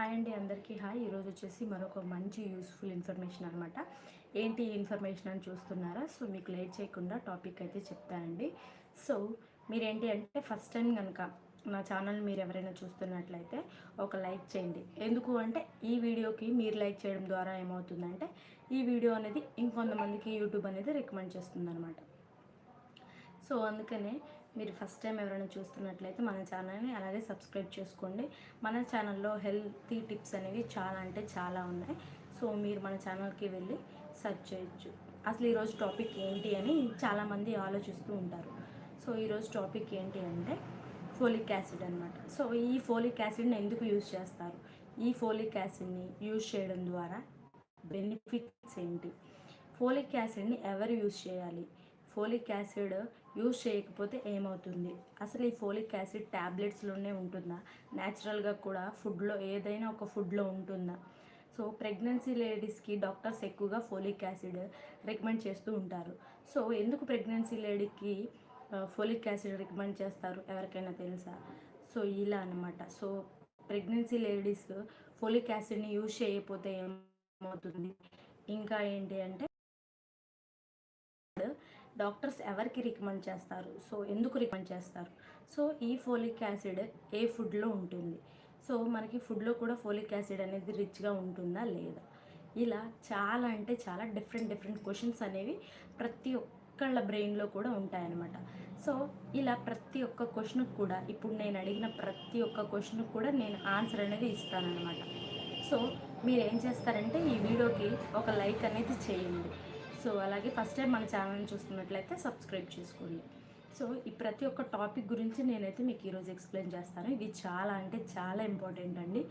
Hi అండి అందరికీ. Hi. ఈరోజు వచ్చేసి మరొక మంచి యూస్ఫుల్ ఇన్ఫర్మేషన్ అనమాట ఏంటి ఇన్ఫర్మేషన్ అని చూస్తున్నారా? సో మీకు లేట్ చేయకుండా టాపిక్ అయితే చెప్తానండి. సో మీరేంటి అంటే ఫస్ట్ టైం కనుక నా ఛానల్ మీరు ఎవరైనా చూస్తున్నట్లయితే ఒక లైక్ చేయండి. ఎందుకు అంటే ఈ వీడియోకి మీరు లైక్ చేయడం ద్వారా ఏమవుతుందంటే ఈ వీడియో అనేది ఇంకొంతమందికి యూట్యూబ్ అనేది రికమెండ్ చేస్తుంది అనమాట సో అందుకనే మీరు ఫస్ట్ టైం ఎవరైనా చూస్తున్నట్లయితే మన ఛానల్ని అలాగే సబ్స్క్రైబ్ చేసుకోండి. మన ఛానల్లో హెల్తీ టిప్స్ అనేవి చాలా అంటే చాలా ఉన్నాయి. సో మీరు మన ఛానల్కి వెళ్ళి సెర్చ్ చేయొచ్చు. అసలు ఈరోజు టాపిక్ ఏంటి అని చాలామంది ఆలోచిస్తూ ఉంటారు. సో ఈరోజు టాపిక్ ఏంటి అంటే ఫోలిక్ యాసిడ్ అనమాట సో ఈ ఫోలిక్ యాసిడ్ని ఎందుకు యూజ్ చేస్తారు? ఈ ఫోలిక్ యాసిడ్ని యూజ్ చేయడం ద్వారా బెనిఫిట్స్ ఏంటి? ఫోలిక్ యాసిడ్ని ఎవరు యూజ్ చేయాలి? ఫోలిక్ యాసిడ్ యూజ్ చేయకపోతే ఏమవుతుంది? అసలు ఈ ఫోలిక్ యాసిడ్ ట్యాబ్లెట్స్లోనే ఉంటుందా? న్యాచురల్గా కూడా ఫుడ్లో ఏదైనా ఒక ఫుడ్లో ఉంటుందా? సో ప్రెగ్నెన్సీ లేడీస్కి డాక్టర్స్ ఎక్కువగా ఫోలిక్ యాసిడ్ రికమెండ్ చేస్తూ ఉంటారు. సో ఎందుకు ప్రెగ్నెన్సీ లేడీకి ఫోలిక్ యాసిడ్ రికమెండ్ చేస్తారు? ఎవరికైనా తెలుసా? సో ఇలా అనమాట సో ప్రెగ్నెన్సీ లేడీస్ ఫోలిక్ యాసిడ్ని యూజ్ చేయకపోతే ఏమవుతుంది? ఇంకా ఏంటి అంటే డాక్టర్స్ ఎవరికి రికమెండ్ చేస్తారు? సో ఎందుకు రికమెండ్ చేస్తారు? సో ఈ ఫోలిక్ యాసిడ్ ఏ ఫుడ్లో ఉంటుంది? సో మనకి ఫుడ్లో కూడా ఫోలిక్ యాసిడ్ అనేది రిచ్గా ఉంటుందా లేదా? ఇలా చాలా అంటే చాలా డిఫరెంట్ డిఫరెంట్ క్వశ్చన్స్ అనేవి ప్రతి ఒక్కళ్ళ బ్రెయిన్లో కూడా ఉంటాయన్నమాట. సో ఇలా ప్రతి ఒక్క క్వశ్చన్కి కూడా ఇప్పుడు నేను అడిగిన ప్రతి ఒక్క క్వశ్చన్కి కూడా నేను ఆన్సర్ అనేది ఇస్తానన్నమాట. సో మీరు ఏం చేస్తారంటే ఈ వీడియోకి ఒక లైక్ అనేది చేయండి. సో అలాగే ఫస్ట్ టైం మన ఛానల్ని చూస్తున్నట్లయితే సబ్స్క్రైబ్ చేసుకోండి. సో ఈ ప్రతి ఒక్క టాపిక్ గురించి నేనైతే మీకు ఈరోజు ఎక్స్ప్లెయిన్ చేస్తాను. ఇది చాలా అంటే చాలా ఇంపార్టెంట్ అండి.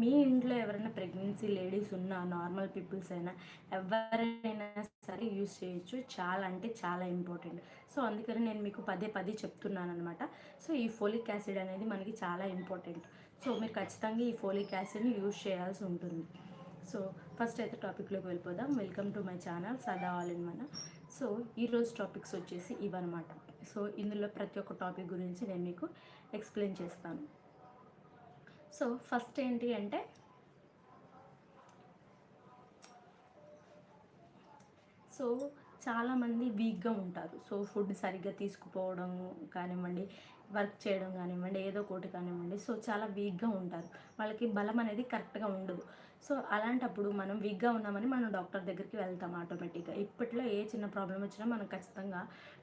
మీ ఇంట్లో ఎవరైనా ప్రెగ్నెన్సీ లేడీస్ ఉన్నా నార్మల్ పీపుల్స్ అయినా ఎవరైనా సరే యూస్ చేయొచ్చు. చాలా అంటే చాలా ఇంపార్టెంట్. సో అందుకని నేను మీకు పదే పదే చెప్తున్నాను అనమాట సో ఈ ఫోలిక్ యాసిడ్ అనేది మనకి చాలా ఇంపార్టెంట్. సో మీరు ఖచ్చితంగా ఈ ఫోలిక్ యాసిడ్ని యూజ్ చేయాల్సి ఉంటుంది. సో ఫస్ట్ అయితే టాపిక్లోకి వెళ్ళిపోదాం. వెల్కమ్ టు మై ఛానల్ సదా ఆల్ ఇన్ మన సో ఈరోజు టాపిక్స్ వచ్చేసి ఇవన్నమాట. సో ఇందులో ప్రతి ఒక్క టాపిక్ గురించి నేను మీకు ఎక్స్ప్లెయిన్ చేస్తాను. సో ఫస్ట్ ఏంటి అంటే సో చాలామంది వీక్గా ఉంటారు. సో ఫుడ్ సరిగ్గా తీసుకుపోవడం కానివ్వండి వర్క్ చేయడం కానివ్వండి ఏదో ఒకటి కానివ్వండి సో చాలా వీక్గా ఉంటారు. వాళ్ళకి బలం అనేది కరెక్ట్గా ఉండదు. సో అలాంటప్పుడు మనం వీక్గా ఉన్నామని మనం డాక్టర్ దగ్గరికి వెళ్తాం ఆటోమేటిక్గా ఇప్పట్లో ఏ చిన్న ప్రాబ్లం వచ్చినా మనం ఖచ్చితంగా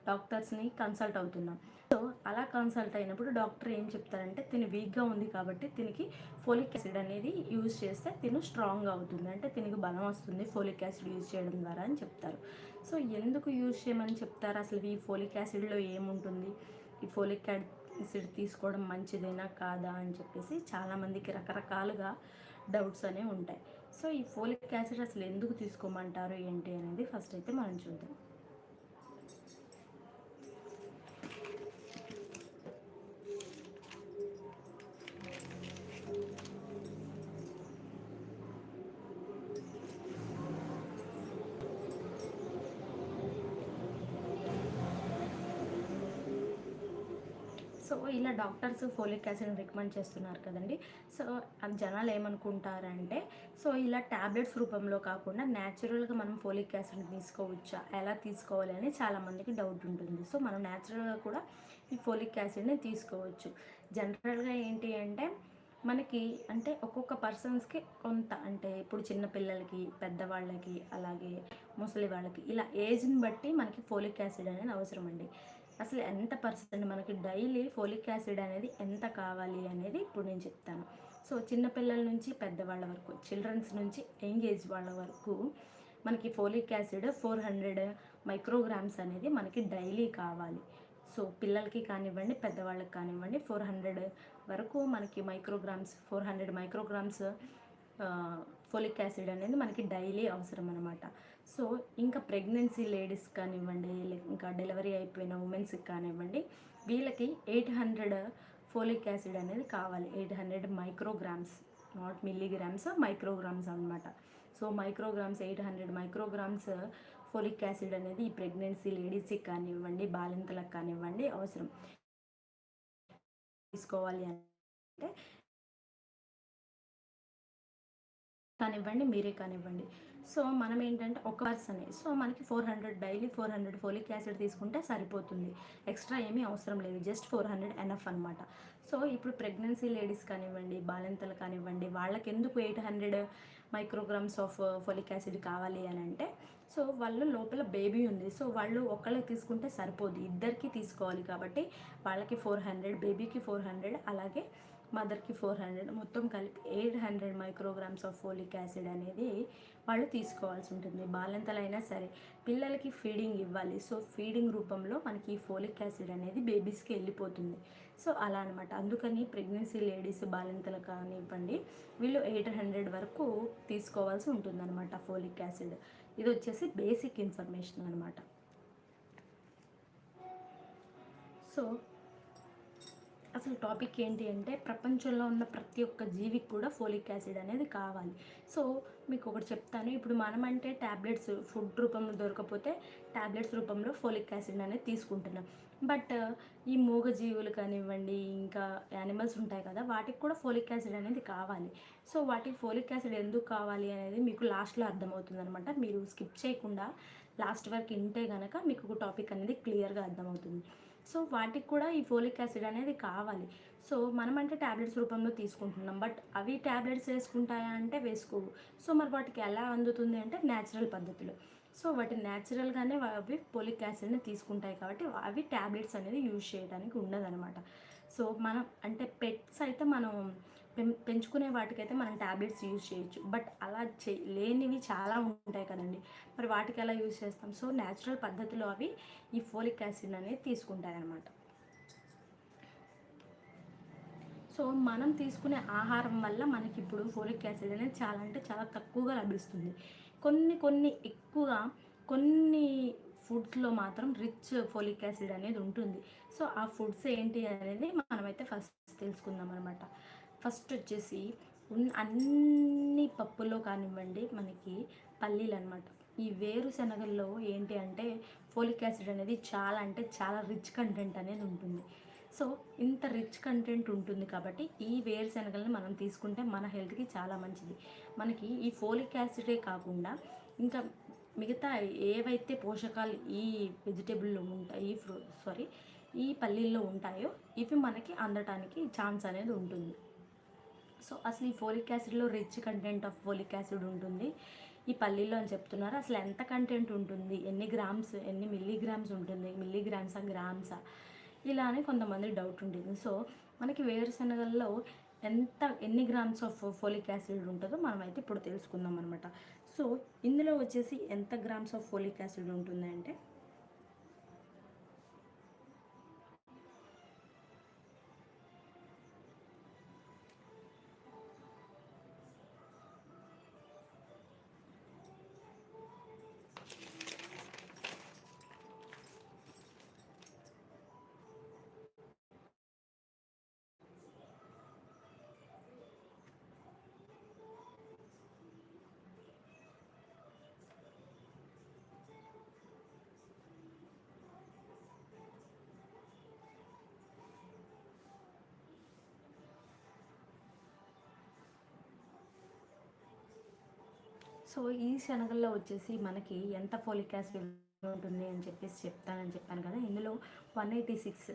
డాక్టర్స్ని కన్సల్ట్ అవుతున్నాం. సో అలా కన్సల్ట్ అయినప్పుడు డాక్టర్ ఏం చెప్తారంటే తిని వీక్గా ఉంది కాబట్టి తినికి ఫోలిక్ యాసిడ్ అనేది యూజ్ చేస్తే తిను స్ట్రాంగ్ అవుతుంది. అంటే తినికి బలం వస్తుంది ఫోలిక్ యాసిడ్ యూజ్ చేయడం ద్వారా అని చెప్తారు. సో ఎందుకు యూజ్ చేయమని చెప్తారు? అసలు ఈ ఫోలిక్ యాసిడ్లో ఏముంటుంది? ఈ ఫోలిక్ యాసిడ్ తీసుకోవడం మంచిదేనా? కాదా? అని చెప్పేసి చాలామందికి రకరకాలుగా డౌట్స్ అనేవి ఉంటాయి. సో ఈ ఫోలిక్ యాసిడ్ అసలు ఎందుకు తీసుకోమంటారు ఏంటి అనేది ఫస్ట్ అయితే మనం చూద్దాం. సో ఇలా డాక్టర్స్ ఫోలిక్ యాసిడ్ రికమెండ్ చేస్తున్నారు కదండి. సో అది జనాలు ఏమనుకుంటారంటే సో ఇలా ట్యాబ్లెట్స్ రూపంలో కాకుండా న్యాచురల్గా మనం ఫోలిక్ యాసిడ్ తీసుకోవచ్చా? ఎలా తీసుకోవాలి? అని చాలామందికి డౌట్ ఉంటుంది. సో మనం న్యాచురల్గా కూడా ఈ ఫోలిక్ యాసిడ్ని తీసుకోవచ్చు. జనరల్గా ఏంటి అంటే మనకి అంటే ఒక్కొక్క పర్సన్స్కి కొంత అంటే ఇప్పుడు చిన్న పిల్లలకి పెద్దవాళ్ళకి అలాగే ముసలి వాళ్ళకి ఇలా ఏజ్ని బట్టి మనకి ఫోలిక్ యాసిడ్ అనేది అవసరం అండి అసలు ఎంత పర్సెంట్ మనకి డైలీ ఫోలిక్ యాసిడ్ అనేది ఎంత కావాలి అనేది ఇప్పుడు నేను చెప్తాను. సో చిన్నపిల్లల నుంచి పెద్దవాళ్ళ వరకు చిల్డ్రన్స్ నుంచి యంగ్ ఏజ్ వాళ్ళ వరకు మనకి folic acid four hundred micrograms అనేది మనకి డైలీ కావాలి. సో పిల్లలకి కానివ్వండి పెద్దవాళ్ళకి కానివ్వండి ఫోర్ హండ్రెడ్ వరకు మనకి micrograms four hundred micrograms folic acid అనేది మనకి డైలీ అవసరం అనమాట సో ఇంకా ప్రెగ్నెన్సీ లేడీస్ కానివ్వండి ఇంకా డెలివరీ అయిపోయిన ఉమెన్స్కి కానివ్వండి వీళ్ళకి ఎయిట్ హండ్రెడ్ ఫోలిక్ యాసిడ్ అనేది కావాలి. Eight hundred micrograms not milligrams micrograms అనమాట so micrograms eight hundred micrograms folic acid అనేది ఈ ప్రెగ్నెన్సీ లేడీస్కి కానివ్వండి బాలింతలకు కానివ్వండి అవసరం. తీసుకోవాలి అంటే కానివ్వండి మీరే కానివ్వండి. సో మనం ఏంటంటే ఒక పర్సనే. సో మనకి four hundred daily four hundred folic acid తీసుకుంటే సరిపోతుంది. ఎక్స్ట్రా ఏమీ అవసరం లేదు. జస్ట్ ఫోర్ హండ్రెడ్ ఎనఫ్ అనమాట సో ఇప్పుడు ప్రెగ్నెన్సీ లేడీస్ కానివ్వండి బాలింతలు కానివ్వండి వాళ్ళకి ఎందుకు eight hundred micrograms of folic acid కావాలి అని అంటే సో వాళ్ళు లోపల బేబీ ఉంది. సో వాళ్ళు ఒకళ్ళకి తీసుకుంటే సరిపోదు. ఇద్దరికి తీసుకోవాలి కాబట్టి వాళ్ళకి ఫోర్ హండ్రెడ్ బేబీకి ఫోర్ హండ్రెడ్ అలాగే మదర్కి ఫోర్ హండ్రెడ్ మొత్తం కలిపి eight hundred micrograms of folic acid అనేది వాళ్ళు తీసుకోవాల్సి ఉంటుంది. బాలింతలైనా సరే పిల్లలకి ఫీడింగ్ ఇవ్వాలి. సో ఫీడింగ్ రూపంలో మనకి ఈ ఫోలిక్ యాసిడ్ అనేది బేబీస్కి వెళ్ళిపోతుంది. సో అలా అనమాట అందుకని ప్రెగ్నెన్సీ లేడీస్ బాలింతలు కానివ్వండి వీళ్ళు ఎయిట్ హండ్రెడ్ వరకు తీసుకోవాల్సి ఉంటుందన్నమాట ఫోలిక్ యాసిడ్. ఇది వచ్చేసి బేసిక్ ఇన్ఫర్మేషన్ అనమాట సో అసలు టాపిక్ ఏంటి అంటే ప్రపంచంలో ఉన్న ప్రతి ఒక్క జీవికి కూడా ఫోలిక్ యాసిడ్ అనేది కావాలి. సో మీకు ఒకటి చెప్తాను. ఇప్పుడు మనం అంటే ట్యాబ్లెట్స్ ఫుడ్ రూపంలో దొరకపోతే ట్యాబ్లెట్స్ రూపంలో ఫోలిక్ యాసిడ్ అనేది తీసుకుంటున్నాం. బట్ ఈ మూగ జీవులు కానివ్వండి ఇంకా యానిమల్స్ ఉంటాయి కదా వాటికి కూడా ఫోలిక్ యాసిడ్ అనేది కావాలి. సో వాటికి ఫోలిక్ యాసిడ్ ఎందుకు కావాలి అనేది మీకు లాస్ట్లో అర్థమవుతుంది అనమాట మీరు స్కిప్ చేయకుండా లాస్ట్ వరకు వింటే కనుక మీకు ఒక టాపిక్ అనేది క్లియర్గా అర్థమవుతుంది. సో వాటికి కూడా ఈ ఫోలిక్ యాసిడ్ అనేది కావాలి. సో మనం అంటే ట్యాబ్లెట్స్ రూపంలో తీసుకుంటున్నాం. బట్ అవి ట్యాబ్లెట్స్ వేసుకుంటాయా అంటే వేసుకోవు. సో మరి వాటికి ఎలా అందుతుంది అంటే న్యాచురల్ పద్ధతిలో. సో వాటి న్యాచురల్గానే అవి పోలిక్ యాసిడ్ని తీసుకుంటాయి కాబట్టి అవి ట్యాబ్లెట్స్ అనేది యూజ్ చేయడానికి ఉండదనమాట సో మనం అంటే పెట్స్ అయితే మనం పెంచుకునే వాటికైతే మనం ట్యాబ్లెట్స్ యూజ్ చేయొచ్చు. బట్ అలా చే లేనివి చాలా ఉంటాయి కదండి. మరి వాటికి ఎలా యూజ్ చేస్తాం? సో న్యాచురల్ పద్ధతిలో అవి ఈ ఫోలిక్ యాసిడ్ అనేది తీసుకుంటాయి అన్నమాట సో మనం తీసుకునే ఆహారం వల్ల మనకి ఇప్పుడు ఫోలిక్ యాసిడ్ అనేది చాలా అంటే చాలా తక్కువగా లభిస్తుంది. కొన్ని కొన్ని ఎక్కువగా కొన్ని ఫుడ్స్లో మాత్రం రిచ్ ఫోలిక్ యాసిడ్ అనేది ఉంటుంది. సో ఆ ఫుడ్స్ ఏంటి అనేది మనమైతే ఫస్ట్ తెలుసుకుందాం అనమాట ఫస్ట్ వచ్చేసి అన్ని పప్పుల్లో కానివ్వండి మనకి పల్లీలు అనమాట ఈ వేరుశనగల్లో ఏంటి అంటే ఫోలిక్ యాసిడ్ అనేది చాలా అంటే చాలా రిచ్ కంటెంట్ అనేది ఉంటుంది. సో ఇంత రిచ్ కంటెంట్ ఉంటుంది కాబట్టి ఈ వేరుశనగల్ని మనం తీసుకుంటే మన హెల్త్కి చాలా మంచిది. మనకి ఈ ఫోలిక్ యాసిడే కాకుండా ఇంకా మిగతా ఏవైతే పోషకాలు ఈ వెజిటేబుల్లో ఉంటాయి ఈ ఫ్రూ సారీ ఈ పల్లీల్లో ఉంటాయో ఇవి మనకి అందటానికి ఛాన్స్ అనేది ఉంటుంది. సో అసలు ఈ folic యాసిడ్లో rich content of folic acid ఉంటుంది. ఈ పల్లీలో అని చెప్తున్నారు. అసలు ఎంత కంటెంట్ ఉంటుంది? ఎన్ని గ్రామ్స్ ఎన్ని మిల్లీగ్రామ్స్ ఉంటుంది? మిల్లీగ్రామ్సా గ్రామ్సా? ఇలా అని కొంతమంది డౌట్ ఉంటుంది. సో మనకి వేరుశనగల్లో ఎంత ఎన్ని గ్రామ్స్ ఆఫ్ ఫోలిక్ యాసిడ్ ఉంటుందో మనమైతే ఇప్పుడు తెలుసుకుందాం అనమాట సో ఇందులో వచ్చేసి ఎంత గ్రామ్స్ ఆఫ్ ఫోలిక్ యాసిడ్ ఉంటుందంటే సో ఈ శనగల్లో వచ్చేసి మనకి ఎంత ఫోలిక్ యాసిడ్ ఉంటుంది అని చెప్పేసి చెప్తానని చెప్పాను కదా. ఇందులో వన్ ఎయిటీ సిక్స్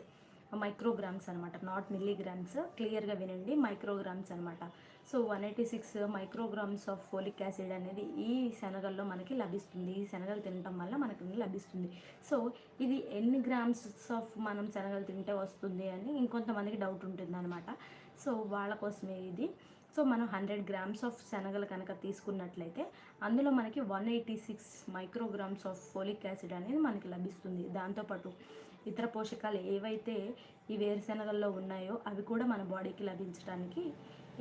మైక్రోగ్రామ్స్ అనమాట నాట్ మిల్లీగ్రామ్స్ క్లియర్గా వినండి మైక్రోగ్రామ్స్ అనమాట so one eighty six micrograms of folic acid అనేది ఈ శనగల్లో మనకి లభిస్తుంది. ఈ శనగలు తినటం వల్ల మనకి లభిస్తుంది. సో ఇది ఎన్ని గ్రామ్స్ ఆఫ్ మనం శనగలు తింటే వస్తుంది అని ఇంకొంతమందికి డౌట్ ఉంటుంది అనమాట సో వాళ్ళ కోసమే ఇది. సో మనం హండ్రెడ్ గ్రామ్స్ ఆఫ్ శనగలు కనుక తీసుకున్నట్లయితే అందులో మనకి one eighty six micrograms of folic acid అనేది మనకి లభిస్తుంది. దాంతోపాటు ఇతర పోషకాలు ఏవైతే ఈ వేరుశనగల్లో ఉన్నాయో అవి కూడా మన బాడీకి లభించడానికి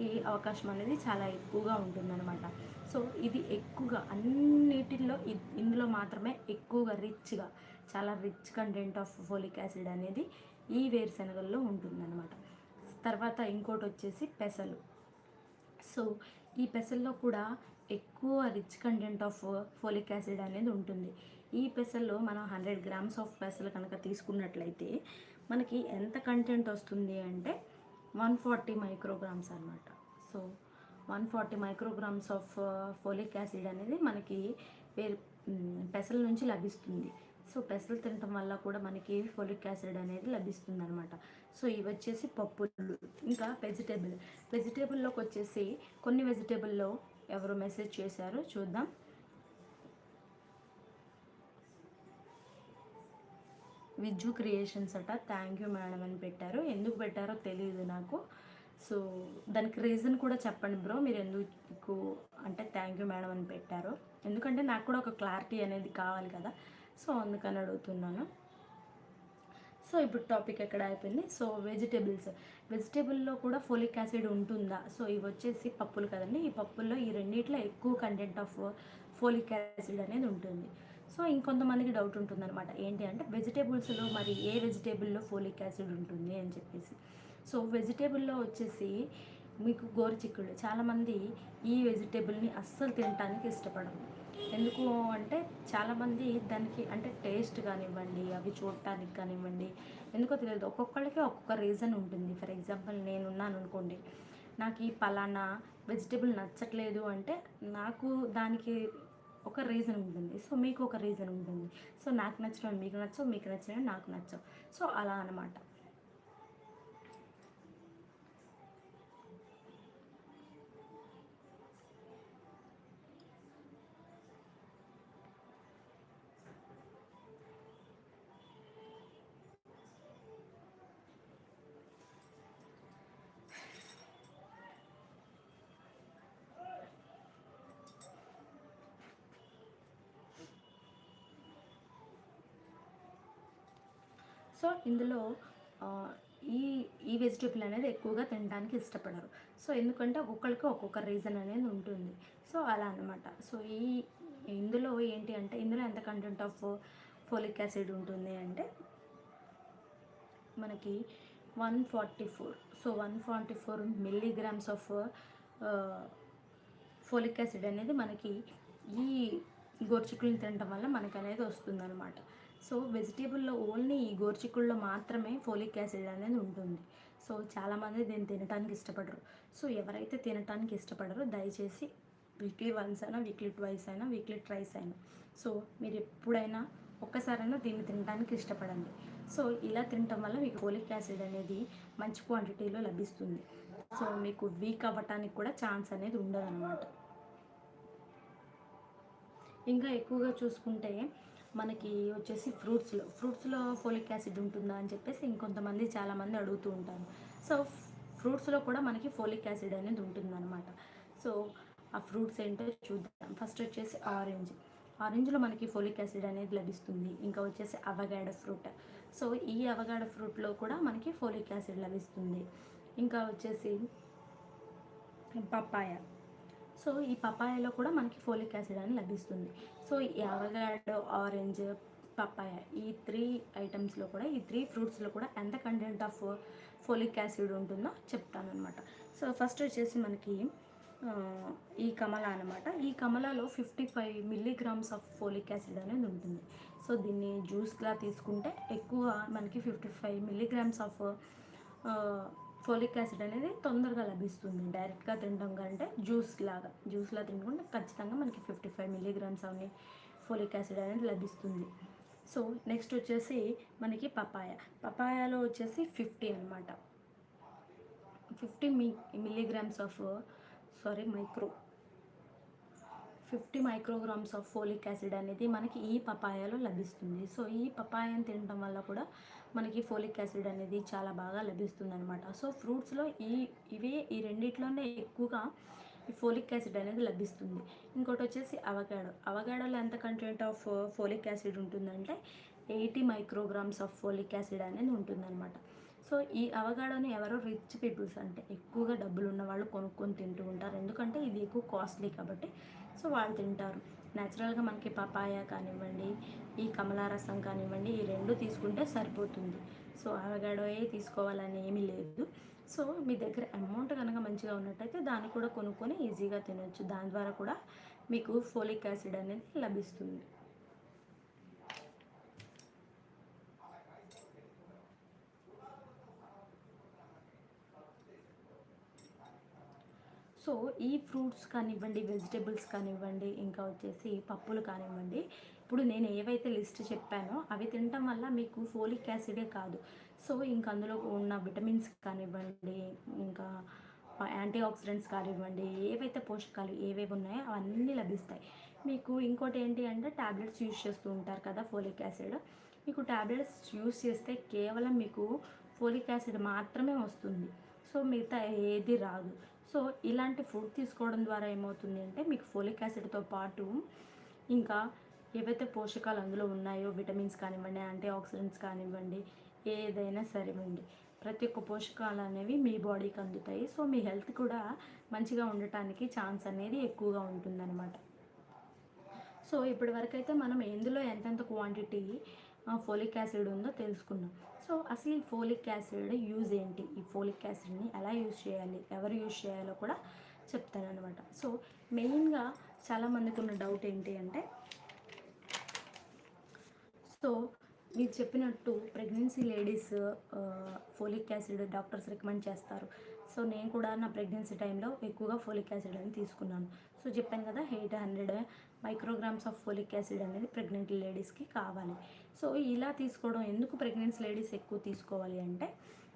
ఈ అవకాశం అనేది చాలా ఎక్కువగా ఉంటుందన్నమాట. సో ఇది ఎక్కువగా అన్నిటిలో ఇందులో మాత్రమే ఎక్కువగా రిచ్గా చాలా rich content of folic acid అనేది ఈ వేరుశనగల్లో ఉంటుందన్నమాట. తర్వాత ఇంకోటి వచ్చేసి పెసలు. సో ఈ పెసల్లో కూడా ఎక్కువ rich content of folic acid అనేది ఉంటుంది. ఈ పెసల్లో మనం హండ్రెడ్ గ్రామ్స్ ఆఫ్ పెసలు కనుక తీసుకున్నట్లయితే మనకి ఎంత కంటెంట్ వస్తుంది అంటే వన్ ఫార్టీ మైక్రోగ్రామ్స్ అనమాట so one forty micrograms of folic acid అనేది మనకి వేరు పెసల నుంచి లభిస్తుంది. సో పెసలు తినటం వల్ల కూడా మనకి ఫోలిక్ యాసిడ్ అనేది లభిస్తుంది అనమాట సో ఇవి వచ్చేసి పప్పులు ఇంకా వెజిటేబుల్ వెజిటేబుల్లోకి వచ్చేసి కొన్ని వెజిటేబుల్లో ఎవరు మెసేజ్ చేశారో చూద్దాం. విజ్జు క్రియేషన్స్ అట. థ్యాంక్ యూ మేడం అని పెట్టారు. ఎందుకు పెట్టారో తెలియదు నాకు. సో దానికి రీజన్ కూడా చెప్పండి బ్రో మీరు ఎందుకు అంటే థ్యాంక్ యూ మేడం అని పెట్టారు. ఎందుకంటే నాకు కూడా ఒక క్లారిటీ అనేది కావాలి కదా. సో అందుకని అడుగుతున్నాను. సో ఇప్పుడు టాపిక్ ఎక్కడ అయిపోయింది? So vegetables. వెజిటేబుల్లో కూడా ఫోలిక్ యాసిడ్ ఉంటుందా? సో ఇవి వచ్చేసి పప్పులు కదండి. ఈ పప్పుల్లో ఈ రెండిట్లో ఎక్కువ కంటెంట్ ఆఫ్ ఫోలిక్ యాసిడ్ అనేది ఉంటుంది. సో ఇంకొంతమందికి డౌట్ ఉంటుందన్నమాట. ఏంటి అంటే వెజిటేబుల్స్లో మరి ఏ వెజిటేబుల్లో ఫోలిక్ యాసిడ్ ఉంటుంది అని చెప్పేసి. సో వెజిటేబుల్లో వచ్చేసి మీకు గోరుచిక్కుడు చాలామంది ఈ వెజిటేబుల్ని అస్సలు తినడానికి ఇష్టపడరు. ఎందుకు అంటే చాలామంది దానికి అంటే టేస్ట్ కానివ్వండి అవి చూడటానికి కానివ్వండి ఎందుకో తెలియదు. ఒక్కొక్కళ్ళకి ఒక్కొక్క రీజన్ ఉంటుంది. ఫర్ ఎగ్జాంపుల్ నేనున్నాను అనుకోండి. నాకు ఈ పలానా వెజిటేబుల్ నచ్చట్లేదు అంటే నాకు దానికి ఒక రీజన్ ఉంటుంది. సో మీకు ఒక రీజన్ ఉంటుంది. సో నాకు నచ్చిన మీకు నచ్చవు మీకు నచ్చినవి నాకు నచ్చవు. సో అలా అనమాట ఇందులో ఈ ఈ వెజిటేబుల్ అనేది ఎక్కువగా తినడానికి ఇష్టపడరు. సో ఎందుకంటే ఒక్కొక్కరికి ఒక్కొక్క రీజన్ అనేది ఉంటుంది. సో అలా అనమాట సో ఈ ఇందులో ఏంటి అంటే ఇందులో ఎంత కంటెంట్ ఆఫ్ ఫోలిక్ యాసిడ్ ఉంటుంది అంటే మనకి one forty four so one forty four milligrams of folic acid అనేది మనకి ఈ గోర్చిక్కులను తినడం వల్ల మనకు అనేది వస్తుందన్నమాట. సో వెజిటేబుల్లో ఓన్లీ ఈ గోర్చిక్కుల్లో మాత్రమే ఫోలిక్ యాసిడ్ అనేది ఉంటుంది. సో చాలామంది దీన్ని తినడానికి ఇష్టపడరు. సో ఎవరైతే తినడానికి ఇష్టపడరో దయచేసి వీక్లీ వన్స్ అయినా వీక్లీ ట్వైస్ అయినా వీక్లీ ట్రైస్ అయినా. సో మీరు ఎప్పుడైనా ఒక్కసారైనా దీన్ని తినడానికి ఇష్టపడండి. సో ఇలా తినటం వల్ల మీకు ఫోలిక్ యాసిడ్ అనేది మంచి క్వాంటిటీలో లభిస్తుంది. సో మీకు వీక్ అవ్వటానికి కూడా ఛాన్స్ అనేది ఉండదు అనమాట ఇంకా ఎక్కువగా చూసుకుంటే మనకి వచ్చేసి ఫ్రూట్స్లో ఫ్రూట్స్లో ఫోలిక్ యాసిడ్ ఉంటుందా అని చెప్పేసి ఇంకొంతమంది చాలామంది అడుగుతూ ఉంటారు. సో ఫ్రూట్స్లో కూడా మనకి ఫోలిక్ యాసిడ్ అనేది ఉంటుందన్నమాట. సో ఆ ఫ్రూట్స్ ఏంటో చూద్దాం. ఫస్ట్ వచ్చేసి ఆరెంజ్ ఆరెంజ్లో మనకి ఫోలిక్ యాసిడ్ అనేది లభిస్తుంది. ఇంకా వచ్చేసి అవగాడ ఫ్రూట్ సో ఈ అవగాడ ఫ్రూట్లో కూడా మనకి ఫోలిక్ యాసిడ్ లభిస్తుంది. ఇంకా వచ్చేసి పప్పాయ. సో ఈ పపాయలో కూడా మనకి ఫోలిక్ యాసిడ్ అని లభిస్తుంది. సో ఈ అవగాడో ఆరెంజ్ పపాయ ఈ త్రీ ఐటమ్స్లో కూడా ఈ త్రీ ఫ్రూట్స్లో కూడా ఎంత కంటెంట్ ఆఫ్ ఫోలిక్ యాసిడ్ ఉంటుందో చెప్తాను అనమాట సో ఫస్ట్ వచ్చేసి మనకి ఈ కమల అనమాట ఈ కమలలో fifty five milligrams of folic acid అనేది ఉంటుంది. సో దీన్ని జ్యూస్లా తీసుకుంటే ఎక్కువ మనకి fifty five milligrams of folic acid అనేది తొందరగా లభిస్తుంది. డైరెక్ట్గా తినడం కంటే జ్యూస్ లాగా. జ్యూస్లా తినకుండా ఖచ్చితంగా మనకి ఫిఫ్టీ ఫైవ్ మిల్లీగ్రామ్స్ అనే ఫోలిక్ యాసిడ్ అనేది లభిస్తుంది. సో నెక్స్ట్ వచ్చేసి మనకి పపాయ. పపాయాలో వచ్చేసి ఫిఫ్టీ అనమాట fifty me milligrams of sorry micro. Fifty micrograms of folic acid అనేది మనకి ఈ పపాయాలో లభిస్తుంది. సో ఈ పపాయాని తినడం వల్ల కూడా మనకి ఫోలిక్ యాసిడ్ అనేది చాలా బాగా లభిస్తుంది అనమాట సో ఫ్రూట్స్లో ఈ ఇవే ఈ రెండిట్లోనే ఎక్కువగా ఈ ఫోలిక్ యాసిడ్ అనేది లభిస్తుంది. ఇంకోటి వచ్చేసి అవగాడో. అవగాడోలో ఎంత కంటెంట్ ఆఫ్ ఫోలిక్ యాసిడ్ ఉంటుందంటే eighty micrograms of folic acid అనేది ఉంటుందన్నమాట. సో ఈ అవగాడోని ఎవరో రిచ్ పీపుల్స్ అంటే ఎక్కువగా డబ్బులు ఉన్న వాళ్ళు కొనుక్కొని తింటూ ఉంటారు. ఎందుకంటే ఇది ఎక్కువ కాస్ట్లీ కాబట్టి సో వాళ్ళు తింటారు. న్యాచురల్గా మనకి పపాయ కానివ్వండి ఈ కమలారసం కానివ్వండి ఈ రెండు తీసుకుంటే సరిపోతుంది. సో అవగాడోయే తీసుకోవాలని ఏమీ లేదు. సో మీ దగ్గర అమౌంట్ కనుక మంచిగా ఉన్నట్టయితే దాన్ని కూడా కొనుక్కొని ఈజీగా తినొచ్చు. దాని ద్వారా కూడా మీకు ఫోలిక్ యాసిడ్ అనేది లభిస్తుంది. సో ఈ ఫ్రూట్స్ కానివ్వండి వెజిటేబుల్స్ కానివ్వండి ఇంకా వచ్చేసి పప్పులు కానివ్వండి ఇప్పుడు నేను ఏవైతే లిస్ట్ చెప్పానో అవి తినటం వల్ల మీకు ఫోలిక్ యాసిడే కాదు. సో ఇంకా అందులో ఉన్న విటమిన్స్ కానివ్వండి ఇంకా యాంటీ ఆక్సిడెంట్స్ కానివ్వండి ఏవైతే పోషకాలు ఏవేవి ఉన్నాయో అవన్నీ లభిస్తాయి. మీకు ఇంకోటి ఏంటి అంటే ట్యాబ్లెట్స్ యూజ్ చేస్తూ ఉంటారు కదా ఫోలిక్ యాసిడ్. మీకు ట్యాబ్లెట్స్ యూజ్ చేస్తే కేవలం మీకు ఫోలిక్ యాసిడ్ మాత్రమే వస్తుంది. సో మిగతా ఏది రాదు. సో ఇలాంటి ఫుడ్ తీసుకోవడం ద్వారా ఏమవుతుంది అంటే మీకు ఫోలిక్ యాసిడ్తో పాటు ఇంకా ఏవైతే పోషకాలు అందులో ఉన్నాయో విటమిన్స్ కానివ్వండి యాంటీ ఆక్సిడెంట్స్ కానివ్వండి ఏదైనా సరేనండి. ప్రతి ఒక్క పోషకాలు అనేవి మీ బాడీకి అందుతాయి. సో మీ హెల్త్ కూడా మంచిగా ఉండటానికి ఛాన్స్ అనేది ఎక్కువగా ఉంటుందన్నమాట. సో ఇప్పటి మనం ఎందులో ఎంతెంత క్వాంటిటీ ఫోలిక్ యాసిడ్ ఉందో తెలుసుకున్నాం సో అసలు ఈ ఫోలిక్ యాసిడ్ యూజ్ ఏంటి? ఈ ఫోలిక్ యాసిడ్ని ఎలా యూజ్ చేయాలి? ఎవరు యూజ్ చేయాలో కూడా చెప్తానమాట సో మెయిన్గా చాలామందికి ఉన్న డౌట్ ఏంటి అంటే సో మీరు చెప్పినట్టు pregnancy ladies folic acid doctors recommend చేస్తారు. సో నేను కూడా నా ప్రెగ్నెన్సీ టైంలో ఎక్కువగా ఫోలిక్ యాసిడ్ అని తీసుకున్నాను. సో చెప్పాను కదా eight hundred micrograms of folic acid అనేది ప్రెగ్నెంట్ లేడీస్కి కావాలి. సో ఇలా తీసుకోవడం ఎందుకు ప్రెగ్నెంట్ లేడీస్ ఎక్కువ తీసుకోవాలి అంటే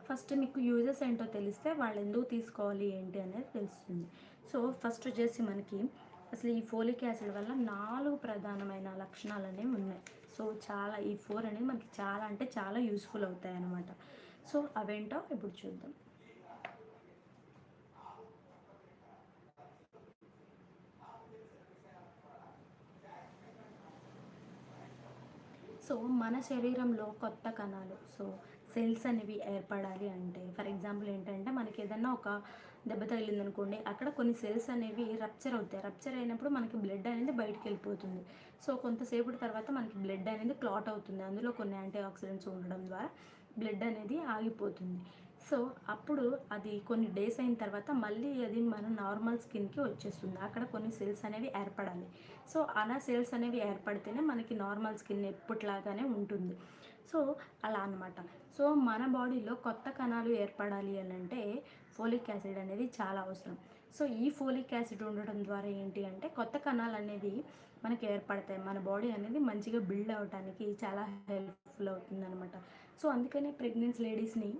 ఫస్ట్ మీకు యూజెస్ ఏంటో తెలిస్తే వాళ్ళు ఎందుకు తీసుకోవాలి ఏంటి అనేది తెలుస్తుంది. సో ఫస్ట్ వచ్చేసి మనకి అసలు ఈ ఫోలిక్ యాసిడ్ వల్ల నాలుగు ప్రధానమైన లక్షణాలు అనేవి ఉన్నాయి. సో చాలా ఈ ఫోర్ అనేది మనకి చాలా అంటే చాలా యూస్ఫుల్ అవుతాయి అన్నమాట సో అవేంటో ఇప్పుడు చూద్దాం. సో మన శరీరంలో కొత్త కణాలు సో సెల్స్ అనేవి ఏర్పడాలి అంటే ఫర్ ఎగ్జాంపుల్ ఏంటంటే మనకి ఏదన్నా ఒక దెబ్బ తగిలింది అనుకోండి అక్కడ కొన్ని సెల్స్ అనేవి రప్చర్ అవుతాయి. రప్చర్ అయినప్పుడు మనకి బ్లడ్ అనేది బయటకు వెళ్ళిపోతుంది. సో కొంతసేపటి తర్వాత మనకి బ్లడ్ అనేది క్లాట్ అవుతుంది. అందులో కొన్ని యాంటీ ఆక్సిడెంట్స్ ఉండడం ద్వారా బ్లడ్ అనేది ఆగిపోతుంది. సో అప్పుడు అది కొన్ని డేస్ అయిన తర్వాత మళ్ళీ అది మన నార్మల్ స్కిన్కి వచ్చేస్తుంది. అక్కడ కొన్ని సెల్స్ అనేవి ఏర్పడాలి. సో అలా సెల్స్ అనేవి ఏర్పడితేనే మనకి నార్మల్ స్కిన్ ఎప్పటిలాగానే ఉంటుంది. సో అలా అనమాట సో మన బాడీలో కొత్త కణాలు ఏర్పడాలి అని అంటే ఫోలిక్ యాసిడ్ అనేది చాలా అవసరం. సో ఈ ఫోలిక్ యాసిడ్ ఉండడం ద్వారా ఏంటి అంటే కొత్త కణాలు అనేవి మనకి ఏర్పడతాయి. మన బాడీ అనేది మంచిగా బిల్డ్ అవడానికి చాలా హెల్ప్ఫుల్ అవుతుంది అనమాట సో అందుకనే ప్రెగ్నెన్సీ లేడీస్ని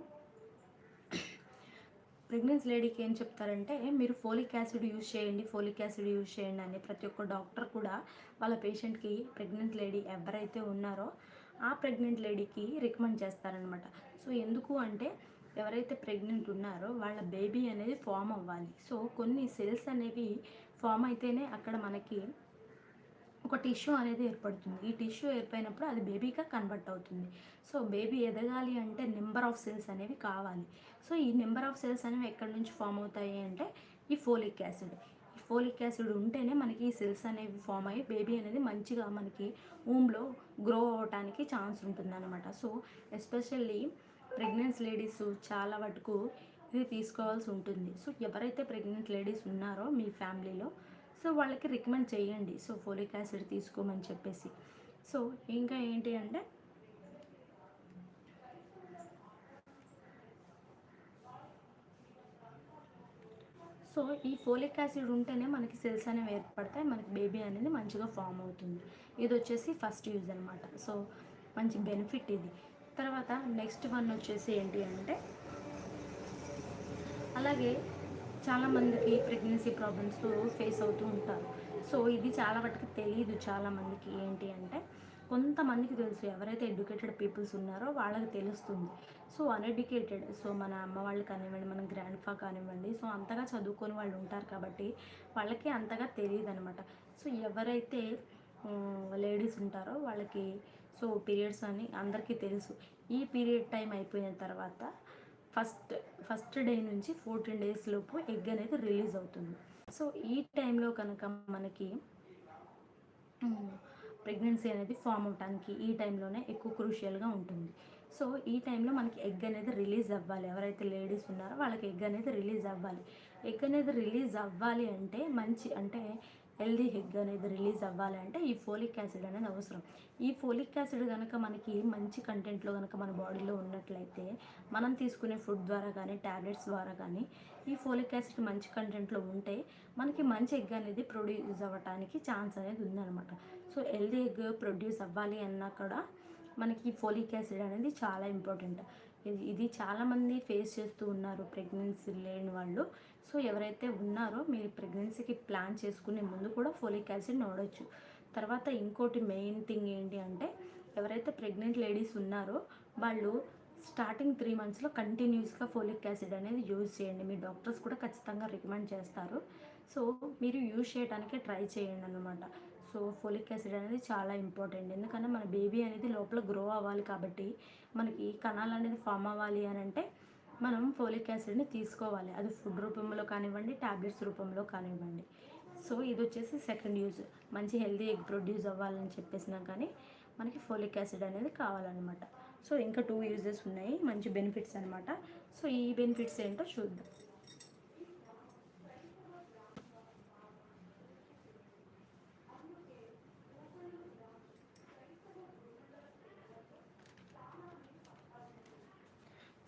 ప్రెగ్నెన్సీ లేడీకి ఏం చెప్తారంటే మీరు ఫోలిక్ యాసిడ్ యూజ్ చేయండి ఫోలిక్ యాసిడ్ యూజ్ చేయండి అని ప్రతి ఒక్క డాక్టర్ కూడా వాళ్ళ పేషెంట్కి ప్రెగ్నెంట్ లేడీ ఎవరైతే ఉన్నారో ఆ ప్రెగ్నెంట్ లేడీకి రికమెండ్ చేస్తారనమాట సో ఎందుకు అంటే ఎవరైతే ప్రెగ్నెంట్ ఉన్నారో వాళ్ళ బేబీ అనేది ఫామ్ అవ్వాలి. సో కొన్ని సెల్స్ అనేవి ఫామ్ అయితేనే అక్కడ మనకి ఒక టిష్యూ అనేది ఏర్పడుతుంది. ఈ టిష్యూ ఏర్పడినప్పుడు అది బేబీగా కన్వర్ట్ అవుతుంది. సో బేబీ ఎదగాలి అంటే నెంబర్ ఆఫ్ సెల్స్ అనేవి కావాలి. సో ఈ నెంబర్ ఆఫ్ సెల్స్ అనేవి ఎక్కడి నుంచి ఫామ్ అవుతాయి అంటే ఈ ఫోలిక్ యాసిడ్. ఈ ఫోలిక్ యాసిడ్ ఉంటేనే మనకి ఈ సెల్స్ అనేవి ఫామ్ అయ్యి బేబీ అనేది మంచిగా మనకి ఊమ్లో గ్రో అవ్వటానికి ఛాన్స్ ఉంటుందన్నమాట. సో ఎస్పెషల్లీ ప్రెగ్నెన్సీ లేడీస్ చాలా వరకు ఇది తీసుకోవాల్సి ఉంటుంది. సో ఎవరైతే ప్రెగ్నెంట్ లేడీస్ ఉన్నారో మీ ఫ్యామిలీలో సో వాళ్ళకి రికమెండ్ చేయండి. సో ఫోలిక్ యాసిడ్ తీసుకోమని చెప్పేసి. సో ఇంకా ఏంటి అంటే సో ఈ ఫోలిక్ యాసిడ్ ఉంటేనే మనకి సెల్స్ అనేవి ఏర్పడతాయి. మనకి బేబీ అనేది మంచిగా ఫామ్ అవుతుంది. ఇది వచ్చేసి ఫస్ట్ యూజ్ అనమాట సో మంచి బెనిఫిట్ ఇది. తర్వాత నెక్స్ట్ వన్ వచ్చేసి ఏంటి అంటే అలాగే చాలామందికి ప్రెగ్నెన్సీ ప్రాబ్లమ్స్ ఫేస్ అవుతూ ఉంటారు. సో ఇది చాలా మటుకు తెలియదు చాలామందికి ఏంటి అంటే కొంతమందికి తెలుసు ఎవరైతే ఎడ్యుకేటెడ్ పీపుల్స్ ఉన్నారో వాళ్ళకి తెలుస్తుంది. సో అన్ఎడ్యుకేటెడ్ సో మన అమ్మ వాళ్ళు కానివ్వండి మన గ్రాండ్ ఫా కానివ్వండి సో అంతగా చదువుకొని వాళ్ళు ఉంటారు కాబట్టి వాళ్ళకి అంతగా తెలియదు అనమాట సో ఎవరైతే లేడీస్ ఉంటారో వాళ్ళకి సో పీరియడ్స్ అని అందరికీ తెలుసు. ఈ పీరియడ్ టైం అయిపోయిన తర్వాత ఫస్ట్ ఫస్ట్ డే నుంచి ఫోర్టీన్ డేస్ లోపు ఎగ్ అనేది రిలీజ్ అవుతుంది. సో ఈ టైంలో కనుక మనకి ప్రెగ్నెన్సీ అనేది ఫామ్ అవడానికి ఈ టైంలోనే ఎక్కువ క్రూషియల్గా ఉంటుంది. సో ఈ టైంలో మనకి ఎగ్ అనేది రిలీజ్ అవ్వాలి. ఎవరైతే లేడీస్ ఉన్నారో వాళ్ళకి ఎగ్ అనేది రిలీజ్ అవ్వాలి. ఎగ్ అనేది రిలీజ్ అవ్వాలి అంటే మంచి అంటే హెల్దీ ఎగ్ అనేది రిలీజ్ అవ్వాలంటే ఈ ఫోలిక్ యాసిడ్ అనేది అవసరం. ఈ ఫోలిక్ యాసిడ్ కనుక మనకి మంచి కంటెంట్లో కనుక మన బాడీలో ఉన్నట్లయితే మనం తీసుకునే ఫుడ్ ద్వారా కానీ ట్యాబ్లెట్స్ ద్వారా కానీ ఈ ఫోలిక్ యాసిడ్ మంచి కంటెంట్లో ఉంటే మనకి మంచి ఎగ్ అనేది ప్రొడ్యూస్ అవ్వటానికి ఛాన్స్ అనేది ఉందన్నమాట. సో హెల్దీ ఎగ్ ప్రొడ్యూస్ అవ్వాలి అన్నా కూడా మనకి ఫోలిక్ యాసిడ్ అనేది చాలా ఇంపార్టెంట్. ఇది ఇది చాలామంది ఫేస్ చేస్తూ ఉన్నారు ప్రెగ్నెన్సీ లేని వాళ్ళు. సో ఎవరైతే ఉన్నారో మీరు ప్రెగ్నెన్సీకి ప్లాన్ చేసుకునే ముందు కూడా ఫోలిక్ యాసిడ్ వాడచ్చు. తర్వాత ఇంకోటి మెయిన్ థింగ్ ఏంటి అంటే ఎవరైతే ప్రెగ్నెంట్ లేడీస్ ఉన్నారో వాళ్ళు స్టార్టింగ్ త్రీ మంత్స్లో కంటిన్యూస్గా ఫోలిక్ యాసిడ్ అనేది యూజ్ చేయండి. మీ డాక్టర్స్ కూడా ఖచ్చితంగా రికమెండ్ చేస్తారు. సో మీరు యూజ్ చేయడానికి ట్రై చేయండి అనమాట సో ఫోలిక్ యాసిడ్ అనేది చాలా ఇంపార్టెంట్. ఎందుకంటే మన బేబీ అనేది లోపల గ్రో అవ్వాలి కాబట్టి మనకి కణాలు అనేది ఫామ్ అవ్వాలి అని అంటే మనం ఫోలిక్ యాసిడ్ని తీసుకోవాలి. అది ఫుడ్ రూపంలో కానివ్వండి ట్యాబ్లెట్స్ రూపంలో కానివ్వండి. సో ఇది వచ్చేసి సెకండ్ యూజ్. మంచి హెల్తీ ఎగ్ ప్రొడ్యూస్ అవ్వాలని చెప్పేసినా కానీ మనకి ఫోలిక్ యాసిడ్ అనేది కావాలన్నమాట. సో ఇంకా టూ యూజెస్ ఉన్నాయి. మంచి బెనిఫిట్స్ అనమాట సో ఈ బెనిఫిట్స్ ఏంటో చూద్దాం.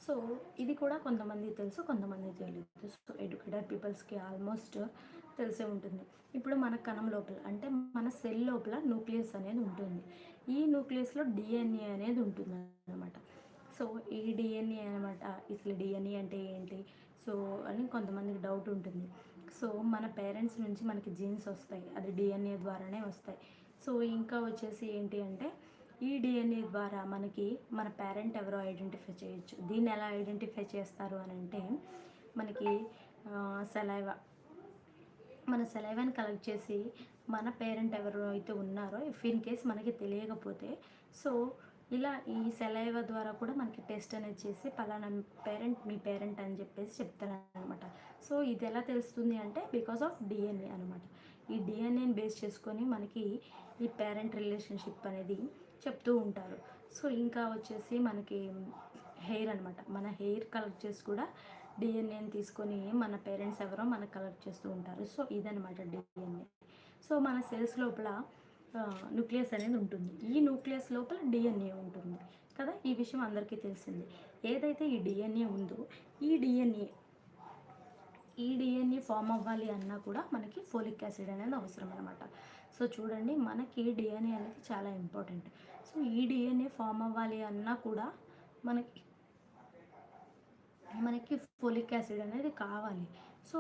సో ఇది కూడా కొంతమంది తెలుసు కొంతమంది తెలియదు. సో ఎడ్యుకేటెడ్ పీపుల్స్కి ఆల్మోస్ట్ తెలిసే ఉంటుంది. ఇప్పుడు మన కణం లోపల అంటే మన సెల్ లోపల న్యూక్లియస్ అనేది ఉంటుంది. ఈ న్యూక్లియస్లో డిఎన్ఏ అనేది ఉంటుంది అనమాట సో ఈ డిఎన్ఏ అనమాట అసలు డిఎన్ఏ అంటే ఏంటి? సో అని కొంతమందికి డౌట్ ఉంటుంది. సో మన పేరెంట్స్ నుంచి మనకి జీన్స్ వస్తాయి. అది డిఎన్ఏ ద్వారానే వస్తాయి. సో ఇంకా వచ్చేసి ఏంటి అంటే ఈ డిఎన్ఏ ద్వారా మనకి మన పేరెంట్ ఎవరో ఐడెంటిఫై చేయొచ్చు. దీన్ని ఎలా ఐడెంటిఫై చేస్తారు అని అంటే మనకి సెలైవా మన సెలైవాని కలెక్ట్ చేసి మన పేరెంట్ ఎవరు అయితే ఉన్నారో ఇఫ్ ఇన్ కేస్ మనకి తెలియకపోతే సో ఇలా ఈ సెలైవ ద్వారా కూడా మనకి టెస్ట్ అనేది చేసి పలానా పేరెంట్ మీ పేరెంట్ అని చెప్పేసి చెప్తాను అనమాట సో ఇది ఎలా తెలుస్తుంది అంటే బికాస్ ఆఫ్ డిఎన్ఏ అనమాట ఈ డిఎన్ఏని బేస్ చేసుకొని మనకి ఈ పేరెంట్ రిలేషన్షిప్ అనేది చెప్తూ ఉంటారు. సో ఇంకా వచ్చేసి మనకి హెయిర్ అనమాట మన హెయిర్ కలెక్ట్ చేసి కూడా డిఎన్ఏని తీసుకొని మన పేరెంట్స్ ఎవరో మనకు కలెక్ట్ చేస్తూ ఉంటారు. సో ఇదనమాట డిఎన్ఏ సో మన సెల్స్ లోపల న్యూక్లియస్ అనేది ఉంటుంది. ఈ న్యూక్లియస్ లోపల డిఎన్ఏ ఉంటుంది కదా? ఈ విషయం అందరికీ తెలిసింది. ఏదైతే ఈ డిఎన్ఏ ఉందో ఈ డిఎన్ఏ ఈ డిఎన్ఏ ఫామ్ అవ్వాలి అన్నా కూడా మనకి ఫోలిక్ యాసిడ్ అనేది అవసరం అనమాట సో చూడండి మనకి డిఎన్ఏ అనేది చాలా ఇంపార్టెంట్. సో ఈ డిఎన్ఏ ఫామ్ అవ్వాలి అన్నా కూడా మనకి మనకి ఫోలిక్ యాసిడ్ అనేది కావాలి. సో